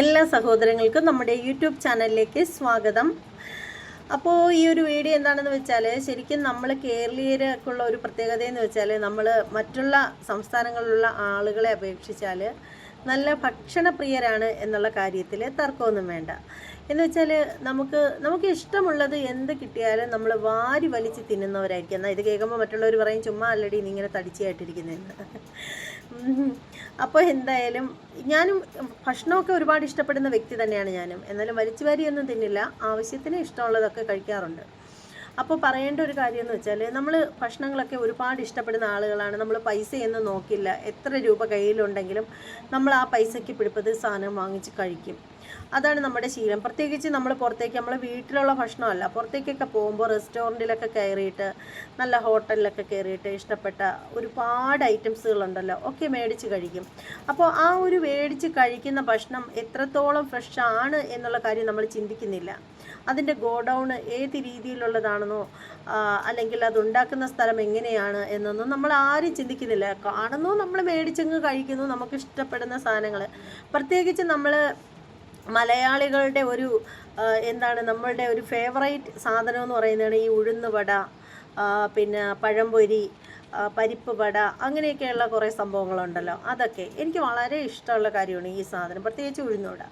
എല്ലാ സഹോദരങ്ങൾക്കും നമ്മുടെ യൂട്യൂബ് ചാനലിലേക്ക് സ്വാഗതം. അപ്പോൾ ഈ ഒരു വീഡിയോ എന്താണെന്ന് വെച്ചാൽ ശരിക്കും നമ്മൾ കേരളീയർക്കുള്ള ഒരു പ്രത്യേകത എന്ന് വെച്ചാൽ നമ്മൾ മറ്റുള്ള സംസ്ഥാനങ്ങളിലുള്ള ആളുകളെ അപേക്ഷിച്ചാൽ നല്ല ഭക്ഷണപ്രിയരാണ് എന്നുള്ള കാര്യത്തിൽ തർക്കമൊന്നും വേണ്ട. എന്ന് വെച്ചാൽ നമുക്ക് നമുക്ക് ഇഷ്ടമുള്ളത് എന്ത് കിട്ടിയാലും നമ്മൾ വാരി വലിച്ച് തിന്നുന്നവരായിരിക്കും. എന്നാൽ ഇത് കേൾക്കുമ്പോൾ മറ്റുള്ളവർ പറയും ചുമ്മാ അല്ലടി ഇങ്ങനെ തടിച്ചായിട്ടിരിക്കുന്നതെന്ന് അപ്പോൾ എന്തായാലും ഞാനും ഭക്ഷണമൊക്കെ ഒരുപാട് ഇഷ്ടപ്പെടുന്ന വ്യക്തി തന്നെയാണ് ഞാനും. എന്നാലും വലിച്ചു വാരിയൊന്നും തിന്നില്ല. ആവശ്യത്തിന് ഇഷ്ടമുള്ളതൊക്കെ കഴിക്കാറുണ്ട്. അപ്പോൾ പറയേണ്ട ഒരു കാര്യം എന്ന് വെച്ചാൽ നമ്മൾ ഭക്ഷണങ്ങളൊക്കെ ഒരുപാട് ഇഷ്ടപ്പെടുന്ന ആളുകളാണ്. നമ്മൾ പൈസയൊന്നും നോക്കില്ല. എത്ര രൂപ കയ്യിലുണ്ടെങ്കിലും നമ്മൾ ആ പൈസയ്ക്ക് പിടിപ്പത് സാധനം വാങ്ങിച്ച് കഴിക്കും. അതാണ് നമ്മുടെ ശീലം. പ്രത്യേകിച്ച് നമ്മൾ പുറത്തേക്ക് നമ്മൾ വീട്ടിലുള്ള ഭക്ഷണമല്ല. പുറത്തേക്കൊക്കെ പോകുമ്പോൾ റെസ്റ്റോറന്റിലൊക്കെ കയറിയിട്ട് നല്ല ഹോട്ടലിലൊക്കെ കയറിയിട്ട് ഇഷ്ടപ്പെട്ട ഒരുപാട് ഐറ്റംസുകളുണ്ടല്ലോ. ഒക്കെ മേടിച്ച് കഴിക്കും. അപ്പോൾ ആ ഒരു മേടിച്ച് കഴിക്കുന്ന ഭക്ഷണം എത്രത്തോളം ഫ്രഷ് ആണ് എന്നുള്ള കാര്യം നമ്മൾ ചിന്തിക്കുന്നില്ല. അതിന്റെ ഗോഡൗൺ ഏത് രീതിയിലുള്ളതാണെന്നോ അല്ലെങ്കിൽ അത് ഉണ്ടാക്കുന്ന സ്ഥലം എങ്ങനെയാണ് എന്നൊന്നും നമ്മൾ ആരും ചിന്തിക്കുന്നില്ല. കാണുന്നു നമ്മൾ മേടിച്ചങ്ങ് കഴിക്കുന്നു നമുക്ക് ഇഷ്ടപ്പെടുന്ന സാധനങ്ങൾ. പ്രത്യേകിച്ച് നമ്മൾ മലയാളികളുടെ ഒരു എന്താണ് നമ്മളുടെ ഒരു ഫേവറേറ്റ് സാധനം എന്ന് പറയുന്നതാണ് ഈ ഉഴുന്ന് വട പിന്നെ പഴംപൊരി പരിപ്പ് വട അങ്ങനെയൊക്കെയുള്ള കുറേ സംഭവങ്ങളുണ്ടല്ലോ. അതൊക്കെ എനിക്ക് വളരെ ഇഷ്ടമുള്ള കാര്യമാണ് ഈ സാധനം. പ്രത്യേകിച്ച് ഉഴുന്നുവട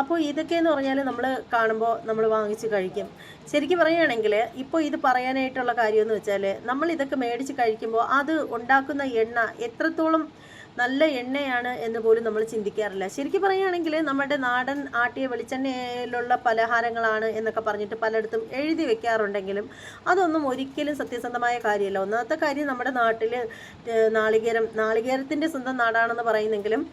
അപ്പോൾ ഇതൊക്കെയെന്ന് പറഞ്ഞാൽ നമ്മൾ കാണുമ്പോൾ നമ്മൾ വാങ്ങിച്ച് കഴിക്കും. ശരിക്കും പറയുകയാണെങ്കിൽ ഇപ്പോൾ ഇത് പറയാനായിട്ടുള്ള കാര്യമെന്ന് വെച്ചാൽ നമ്മൾ ഇതൊക്കെ മേടിച്ച് കഴിക്കുമ്പോൾ അത് ഉണ്ടാക്കുന്ന എണ്ണ എത്രത്തോളം നല്ല എണ്ണയാണ് എന്ന് പോലും നമ്മൾ ചിന്തിക്കാറില്ല. ശരിക്കും പറയുകയാണെങ്കിൽ നമ്മുടെ നാടൻ ആട്ടിയ വെളിച്ചെണ്ണയിലുള്ള പലഹാരങ്ങളാണ് എന്നൊക്കെ പറഞ്ഞിട്ട് പലയിടത്തും എഴുതി വെക്കാറുണ്ടെങ്കിലും അതൊന്നും ഒരിക്കലും സത്യസന്ധമായ കാര്യമല്ല. ഒന്നാമത്തെ കാര്യം നമ്മുടെ നാട്ടിൽ നാളികേരം നാളികേരത്തിന്റെ സ്വന്തം നാടാണെന്ന് പറയുന്നെങ്കിലും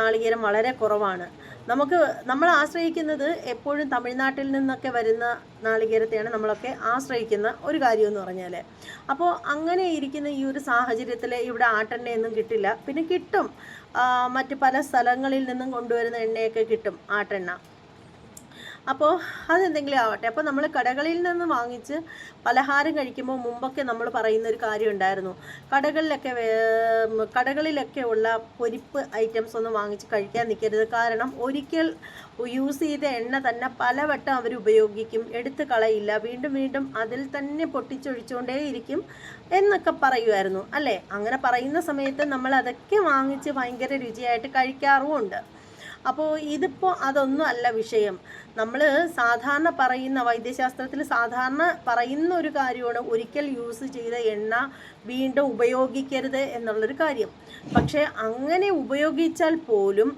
നാളികേരം വളരെ കുറവാണ്. നമുക്ക് നമ്മൾ ആശ്രയിക്കുന്നത് എപ്പോഴും തമിഴ്നാട്ടിൽ നിന്നൊക്കെ വരുന്ന നാളികേരത്തെയാണ് നമ്മളൊക്കെ ആശ്രയിക്കുന്ന ഒരു കാര്യം എന്ന് പറഞ്ഞാൽ അപ്പോൾ അങ്ങനെ ഇരിക്കുന്ന ഈ ഒരു സാഹചര്യത്തിൽ ഇവിടെ ആട്ടെണ്ണയൊന്നും കിട്ടില്ല. പിന്നെ കിട്ടും. മറ്റ് പല സ്ഥലങ്ങളിൽ നിന്നും കൊണ്ടുവരുന്ന എണ്ണയൊക്കെ കിട്ടും ആട്ടെണ്ണ. അപ്പോൾ അതെന്തെങ്കിലും ആവട്ടെ. അപ്പോൾ നമ്മൾ കടകളിൽ നിന്ന് വാങ്ങിച്ച് പലഹാരം കഴിക്കുമ്പോൾ മുമ്പൊക്കെ നമ്മൾ പറയുന്ന ഒരു കാര്യം ഉണ്ടായിരുന്നു. കടകളിലൊക്കെ കടകളിലൊക്കെ ഉള്ള പൊരിപ്പ് ഐറ്റംസ് ഒന്നും വാങ്ങിച്ച് കഴിക്കാൻ നിൽക്കരുത് കാരണം ഒരിക്കൽ യൂസ് ചെയ്ത എണ്ണ തന്നെ പലവട്ടം അവർ ഉപയോഗിക്കും. എടുത്ത് കളയില്ല. വീണ്ടും വീണ്ടും അതിൽ തന്നെ പൊട്ടിച്ചൊഴിച്ചുകൊണ്ടേയിരിക്കും എന്നൊക്കെ പറയുമായിരുന്നു. അല്ലേ? അങ്ങനെ പറയുന്ന സമയത്ത് നമ്മൾ അതൊക്കെ വാങ്ങിച്ച് ഭയങ്കര രുചിയായിട്ട് കഴിക്കാറുമുണ്ട്. അപ്പോൾ ഇതിപ്പോൾ അതൊന്നും അല്ല വിഷയം. നമ്മൾ സാധാരണ പറയുന്ന വൈദ്യശാസ്ത്രത്തിൽ സാധാരണ പറയുന്ന ഒരു കാര്യമാണ് ഒരിക്കൽ യൂസ് ചെയ്ത എണ്ണ വീണ്ടും ഉപയോഗിക്കരുത് എന്നുള്ളൊരു കാര്യം. പക്ഷേ അങ്ങനെ ഉപയോഗിച്ചാൽ പോലും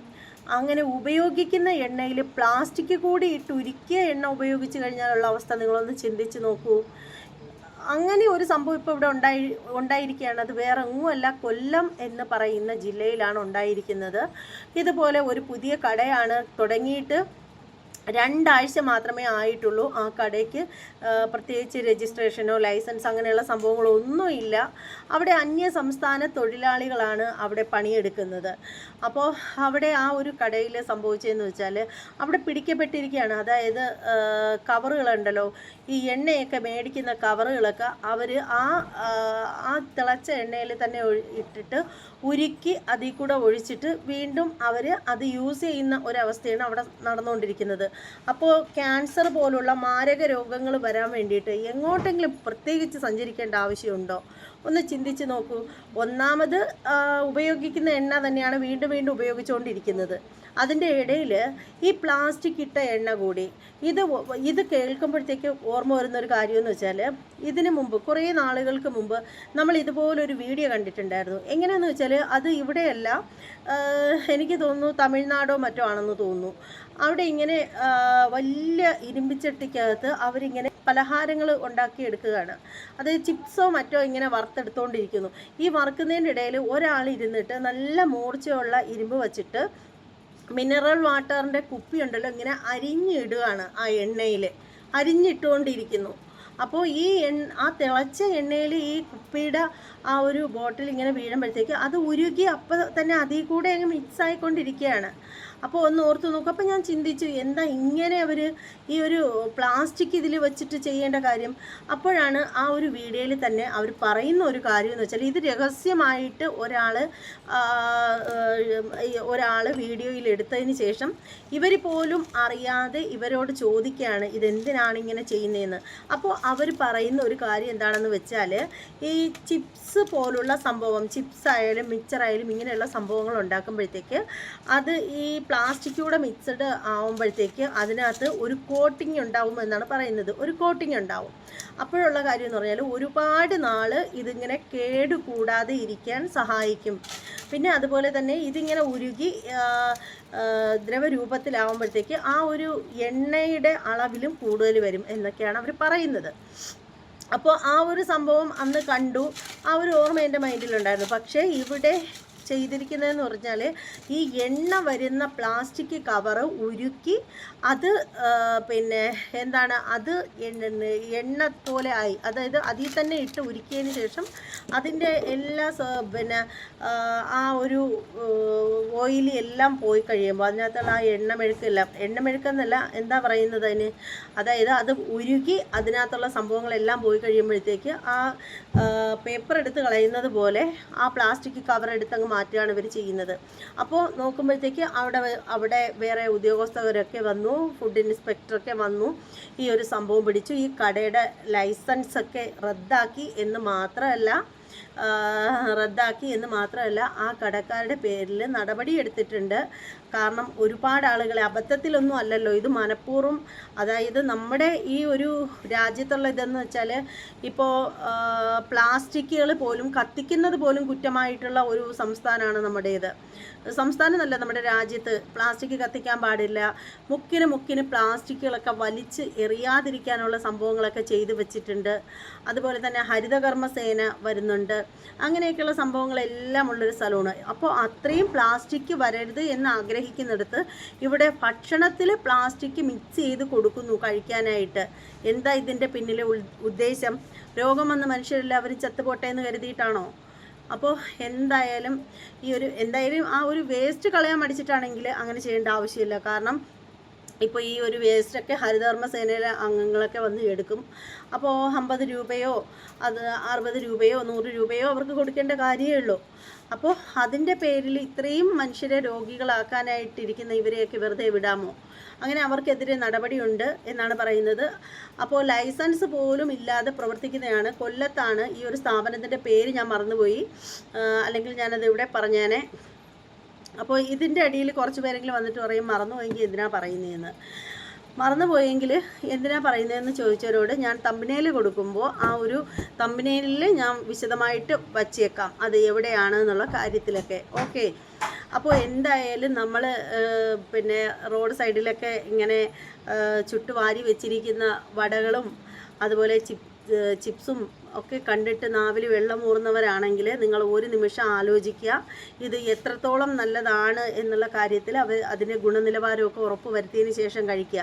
അങ്ങനെ ഉപയോഗിക്കുന്ന എണ്ണയിൽ പ്ലാസ്റ്റിക് കൂടി ഇട്ട് ഉരുക്കിയ എണ്ണ ഉപയോഗിച്ച് കഴിഞ്ഞാലുള്ള അവസ്ഥ നിങ്ങളൊന്ന് ചിന്തിച്ച് നോക്കൂ. അങ്ങനെ ഒരു സംഭവം ഇപ്പോൾ ഇവിടെ ഉണ്ടായി ഉണ്ടായിരിക്കുകയാണ്. അത് വേറെ എങ്ങുമല്ല കൊല്ലം എന്ന് പറയുന്ന ജില്ലയിലാണ് ഉണ്ടായിരിക്കുന്നത്. ഇതുപോലെ ഒരു പുതിയ കടയാണ് തുടങ്ങിയിട്ട് രണ്ടാഴ്ച മാത്രമേ ആയിട്ടുള്ളൂ ആ കടയ്ക്ക്. പ്രത്യേകിച്ച് രജിസ്ട്രേഷനോ ലൈസൻസ് അങ്ങനെയുള്ള സംഭവങ്ങളോ ഒന്നുമില്ല അവിടെ അന്യ സംസ്ഥാന തൊഴിലാളികളാണ് അവിടെ പണിയെടുക്കുന്നത്. അപ്പോൾ അവിടെ ആ ഒരു കടയിൽ സംഭവിച്ചതെന്ന് വെച്ചാൽ അവിടെ പിടിക്കപ്പെട്ടിരിക്കുകയാണ്. അതായത് കവറുകളുണ്ടല്ലോ. ഈ എണ്ണയൊക്കെ മേടിക്കുന്ന കവറുകളൊക്കെ അവർ ആ, ആ തിളച്ച എണ്ണയിൽ തന്നെ ഇട്ടിട്ട് ഉരുക്കി അതിൽ കൂടെ ഒഴിച്ചിട്ട് വീണ്ടും അവർ അത് യൂസ് ചെയ്യുന്ന ഒരവസ്ഥയാണ് അവിടെ നടന്നുകൊണ്ടിരിക്കുന്നത്. അപ്പോൾ ക്യാൻസർ പോലുള്ള മാരക രോഗങ്ങൾ വരാൻ വേണ്ടിയിട്ട് എങ്ങോട്ടെങ്കിലും പ്രത്യേകിച്ച് സഞ്ചരിക്കേണ്ട ആവശ്യമുണ്ടോ? ഒന്ന് ചിന്തിച്ച് നോക്കൂ. ഒന്നാമത് ഉപയോഗിക്കുന്ന എണ്ണ തന്നെയാണ് വീണ്ടും വീണ്ടും ഉപയോഗിച്ചുകൊണ്ടിരിക്കുന്നത്. അതിന്റെ ഇടയിൽ ഈ പ്ലാസ്റ്റിക് ഇട്ട എണ്ണ കൂടി. ഇത് ഇത് കേൾക്കുമ്പോഴത്തേക്ക് ഓർമ്മ വരുന്ന ഒരു കാര്യമെന്ന് വെച്ചാൽ ഇതിനു മുമ്പ് കുറേ നാളുകൾക്ക് മുമ്പ് നമ്മൾ ഇതുപോലൊരു വീഡിയോ കണ്ടിട്ടുണ്ടായിരുന്നു. എങ്ങനെയാണെന്ന് വെച്ചാൽ അത് ഇവിടെയല്ല എനിക്ക് തോന്നുന്നു തമിഴ്നാടോ മറ്റോ ആണെന്ന് തോന്നുന്നു. അവിടെ ഇങ്ങനെ വലിയ ഇരുമ്പിച്ചട്ടിക്കകത്ത് അവരിങ്ങനെ പലഹാരങ്ങൾ ഉണ്ടാക്കിയെടുക്കുകയാണ്. അത് ചിപ്സോ മറ്റോ ഇങ്ങനെ വറുത്തെടുത്തുകൊണ്ടിരിക്കുന്നു ഈ വറുക്കുന്നതിന്റെ ഇടയിൽ ഒരാൾ ഇരുന്നിട്ട് നല്ല മൂർച്ചയുള്ള ഇരുമ്പ് വച്ചിട്ട് മിനറൽ വാട്ടറിന്റെ കുപ്പി ഉണ്ടല്ലോ ഇങ്ങനെ അരിഞ്ഞിടുകയാണ് ആ എണ്ണയിൽ അരിഞ്ഞിട്ടുകൊണ്ടിരിക്കുന്നു. അപ്പോൾ ഈ എണ്ണ ആ തിളച്ച എണ്ണയിൽ ഈ കുപ്പിയുടെ ആ ഒരു ബോട്ടിൽ ഇങ്ങനെ വീഴുമ്പോഴത്തേക്ക് അത് ഉരുകി അപ്പോൾ തന്നെ അതിൽ കൂടെ അങ്ങ് മിക്സ് ആയിക്കൊണ്ടിരിക്കുകയാണ്. അപ്പോൾ ഒന്ന് ഓർത്ത് നോക്കും. അപ്പോൾ ഞാൻ ചിന്തിച്ചു എന്താ ഇങ്ങനെ അവർ ഈ ഒരു പ്ലാസ്റ്റിക് ഇതിൽ വെച്ചിട്ട് ചെയ്യേണ്ട കാര്യം? അപ്പോഴാണ് ആ ഒരു വീഡിയോയിൽ തന്നെ അവർ പറയുന്ന ഒരു കാര്യം എന്ന് വെച്ചാൽ ഇത് രഹസ്യമായിട്ട് ഒരാൾ ഒരാൾ വീഡിയോയിൽ എടുത്തതിന് ശേഷം ഇവർ പോലും അറിയാതെ ഇവരോട് ചോദിക്കുകയാണ് ഇതെന്തിനാണ് ഇങ്ങനെ ചെയ്യുന്നതെന്ന്? അപ്പോൾ അവർ പറയുന്ന ഒരു കാര്യം എന്താണെന്ന് വെച്ചാൽ ഈ ചിപ്സ് പോലുള്ള സംഭവം ചിപ്സ് ആയാലും മിക്സർ ആയാലും ഇങ്ങനെയുള്ള സംഭവങ്ങൾ ഉണ്ടാക്കുമ്പോഴത്തേക്ക് അത് ഈ പ്ലാസ്റ്റിക്കൂടെ മിക്സഡ് ആവുമ്പോഴത്തേക്ക് അതിനകത്ത് ഒരു കോട്ടിംഗ് ഉണ്ടാവും എന്നാണ് പറയുന്നത്. ഒരു കോട്ടിംഗ് ഉണ്ടാവും. അപ്പോഴുള്ള കാര്യം എന്ന് പറഞ്ഞാൽ ഒരുപാട് നാൾ ഇതിങ്ങനെ കേടുകൂടാതെ ഇരിക്കാൻ സഹായിക്കും. പിന്നെ അതുപോലെ തന്നെ ഇതിങ്ങനെ ഉരുകി ദ്രവരൂപത്തിലാവുമ്പോഴത്തേക്ക് ആ ഒരു എണ്ണയുടെ അളവിലും കൂടുതൽ വരും എന്നൊക്കെയാണ് അവർ പറയുന്നത്. അപ്പോൾ ആ ഒരു സംഭവം അന്ന് കണ്ടു. ആ ഒരു ഓർമ്മ എന്റെ മൈൻഡിലുണ്ടായിരുന്നു പക്ഷേ ഇവിടെ ചെയ്തിരിക്കുന്നതെന്ന് പറഞ്ഞാൽ ഈ എണ്ണ വരുന്ന പ്ലാസ്റ്റിക് കവറ് ഉരുക്കി അത് പിന്നെ എന്താണ് അത് എണ്ണ പോലെ ആയി. അതായത് അതിൽ തന്നെ ഇട്ട് ഉരുക്കിയതിന് ശേഷം അതിന്റെ എല്ലാ പിന്നെ ആ ഒരു ഓയിൽ എല്ലാം പോയി കഴിയുമ്പോൾ അതിനകത്തുള്ള ആ എണ്ണമെഴുക്കെല്ലാം എണ്ണമെഴുക്കെന്നല്ല എന്താ പറയുന്നത് അതിന്? അതായത് അത് ഉരുകി അതിനകത്തുള്ള സംഭവങ്ങളെല്ലാം പോയി കഴിയുമ്പോഴത്തേക്ക് ആ പേപ്പർ എടുത്ത് കളയുന്നത് പോലെ ആ പ്ലാസ്റ്റിക് കവർ എടുത്തങ്ങ് മാറ്റുകയാണ് ഇവർ ചെയ്യുന്നത്. അപ്പോൾ നോക്കുമ്പോഴത്തേക്ക് അവിടെ അവിടെ വേറെ ഉദ്യോഗസ്ഥരൊക്കെ വന്നു ഫുഡ് ഇൻസ്പെക്ടറൊക്കെ വന്നു ഈ ഒരു സംഭവം പിടിച്ചു ഈ കടയുടെ ലൈസൻസ് ഒക്കെ റദ്ദാക്കി എന്ന് മാത്രമല്ല റദ്ദാക്കി എന്ന് മാത്രമല്ല ആ കടക്കാരുടെ പേരിൽ നടപടി എടുത്തിട്ടുണ്ട്. കാരണം ഒരുപാട് ആളുകളെ അബദ്ധത്തിലൊന്നും അല്ലല്ലോ ഇത് മനഃപൂർവം അതായത് നമ്മുടെ ഈ ഒരു രാജ്യത്തുള്ള ഇതെന്ന് വെച്ചാൽ ഇപ്പോൾ പ്ലാസ്റ്റിക്കുകൾ പോലും കത്തിക്കുന്നത് പോലും കുറ്റമായിട്ടുള്ള ഒരു സംസ്ഥാനമാണ് നമ്മുടേത്. സംസ്ഥാനമല്ല നമ്മുടെ രാജ്യത്ത് പ്ലാസ്റ്റിക് കത്തിക്കാൻ പാടില്ല. മുക്കിന് മുക്കിന് പ്ലാസ്റ്റിക്കുകളൊക്കെ വലിച്ച് എറിയാതിരിക്കാനുള്ള സംഭവങ്ങളൊക്കെ ചെയ്തു വെച്ചിട്ടുണ്ട്. അതുപോലെ തന്നെ ഹരിതകർമ്മ സേന വരുന്നുണ്ട് അങ്ങനെയൊക്കെയുള്ള സംഭവങ്ങളെല്ലാം ഉള്ളൊരു സ്ഥലമാണ്. അപ്പോൾ അത്രയും പ്ലാസ്റ്റിക് വരരുത് എന്ന് ആഗ്രഹിക്കുന്നിടത്ത് ഇവിടെ ഭക്ഷണത്തിൽ പ്ലാസ്റ്റിക് മിക്സ് ചെയ്ത് കൊടുക്കുന്നു കഴിക്കാനായിട്ട്. എന്താ ഇതിന്റെ പിന്നിലെ ഉദ്ദേശം? രോഗം വന്ന മനുഷ്യരെല്ലാവരും ചത്തുപോട്ടെ എന്ന് കരുതിയിട്ടാണോ? അപ്പോൾ എന്തായാലും ഈ ഒരു എന്തായാലും ആ ഒരു വേസ്റ്റ് കളയാൻ മടിച്ചിട്ടാണെങ്കിൽ അങ്ങനെ ചെയ്യേണ്ട ആവശ്യമില്ല. കാരണം ഇപ്പോൾ ഈ ഒരു വേസ്റ്റൊക്കെ ഹരിതകർമ്മസേനയിലെ അംഗങ്ങളൊക്കെ വന്ന് എടുക്കും. അപ്പോൾ അമ്പത് രൂപയോ അത് അറുപത് രൂപയോ നൂറ് രൂപയോ അവർക്ക് കൊടുക്കേണ്ട കാര്യമേ ഉള്ളൂ. അപ്പോൾ അതിന്റെ പേരിൽ ഇത്രയും മനുഷ്യരെ രോഗികളാക്കാനായിട്ടിരിക്കുന്ന ഇവരെയൊക്കെ വെറുതെ വിടാമോ? അങ്ങനെ അവർക്കെതിരെ നടപടിയുണ്ട് എന്നാണ് പറയുന്നത്. അപ്പോൾ ലൈസൻസ് പോലും ഇല്ലാതെ പ്രവർത്തിക്കുന്നതാണ് കൊല്ലത്താണ് ഈ ഒരു സ്ഥാപനത്തിന്റെ പേര് ഞാൻ മറന്നുപോയി. അല്ലെങ്കിൽ ഞാനത് ഇവിടെ പറഞ്ഞേനെ. അപ്പോൾ ഇതിന്റെ അടിയിൽ കുറച്ച് പേരെങ്കിലും വന്നിട്ട് പറയും മറന്നുപോയെങ്കിൽ എന്തിനാ പറയുന്നതെന്ന് മറന്നുപോയെങ്കിൽ എന്തിനാ പറയുന്നതെന്ന് ചോദിച്ചവരോട് ഞാൻ തമ്പനയിൽ കൊടുക്കുമ്പോൾ ആ ഒരു തമ്പിനേലിൽ ഞാൻ വിശദമായിട്ട് വച്ചേക്കാം. അത് എവിടെയാണ് എന്നുള്ള കാര്യത്തിലൊക്കെ. ഓക്കെ. അപ്പോൾ എന്തായാലും നമ്മൾ പിന്നെ റോഡ് സൈഡിലൊക്കെ ഇങ്ങനെ ചുട്ടുവാരി വെച്ചിരിക്കുന്ന വടകളും അതുപോലെ ചിപ്സും ഒക്കെ കണ്ടിട്ട് നാവിൽ വെള്ളം ഊർന്നവരാണെങ്കിൽ നിങ്ങൾ ഒരു നിമിഷം ആലോചിക്കുക ഇത് എത്രത്തോളം നല്ലതാണ് എന്നുള്ള കാര്യത്തിൽ അവർ അതിന്റെ ഗുണനിലവാരമൊക്കെ ഉറപ്പ് വരുത്തിയതിന് ശേഷം കഴിക്കുക.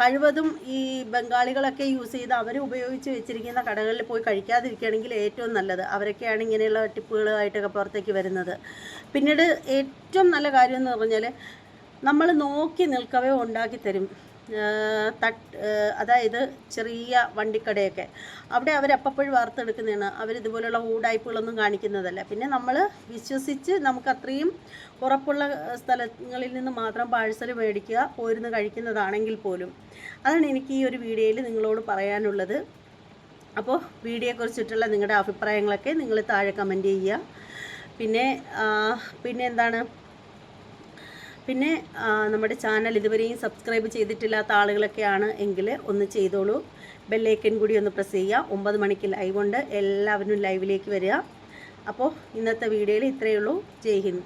കഴിവതും ഈ ബംഗാളികളൊക്കെ യൂസ് ചെയ്ത് അവർ ഉപയോഗിച്ച് വെച്ചിരിക്കുന്ന കടകളിൽ പോയി കഴിക്കാതിരിക്കുകയാണെങ്കിൽ ഏറ്റവും നല്ലത്. അവരൊക്കെയാണ് ഇങ്ങനെയുള്ള ടിപ്പുകളായിട്ടൊക്കെ പുറത്തേക്ക് വരുന്നത്. പിന്നീട് ഏറ്റവും നല്ല കാര്യം എന്ന് പറഞ്ഞാൽ നമ്മൾ നോക്കി നിൽക്കവേ ഉണ്ടാക്കി തരും തട്ട് അതായത് ചെറിയ വണ്ടിക്കടയൊക്കെ. അവിടെ അവരപ്പോഴും വാർത്തെടുക്കുന്നതാണ്. അവരിതുപോലുള്ള ഊടായ്പകളൊന്നും കാണിക്കുന്നതല്ല. പിന്നെ നമ്മൾ വിശ്വസിച്ച് നമുക്ക് അത്രയും ഉറപ്പുള്ള സ്ഥലങ്ങളിൽ നിന്ന് മാത്രം പാഴ്സൽ മേടിക്കുക പോരുന്ന് കഴിക്കുന്നതാണെങ്കിൽ പോലും. അതാണ് എനിക്ക് ഈ ഒരു വീഡിയോയിൽ നിങ്ങളോട് പറയാനുള്ളത്. അപ്പോൾ വീഡിയോയെക്കുറിച്ചിട്ടുള്ള നിങ്ങളുടെ അഭിപ്രായങ്ങളൊക്കെ നിങ്ങൾ താഴെ കമന്റ് ചെയ്യുക. പിന്നെ പിന്നെ എന്താണ്? പിന്നെ നമ്മുടെ ചാനൽ ഇതുവരെയും സബ്സ്ക്രൈബ് ചെയ്തിട്ടില്ലാത്ത ആളുകളൊക്കെയാണ് എങ്കിൽ ഒന്ന് ചെയ്തോളൂ. ബെല്ലൈക്കൻ കൂടി ഒന്ന് പ്രസ് ചെയ്യുക. ഒമ്പത് മണിക്ക് ലൈവ് ഉണ്ട് എല്ലാവരും ലൈവിലേക്ക് വരിക. അപ്പോൾ ഇന്നത്തെ വീഡിയോയിൽ ഇത്രയേ ഉള്ളൂ. ജയ് ഹിന്ദ്.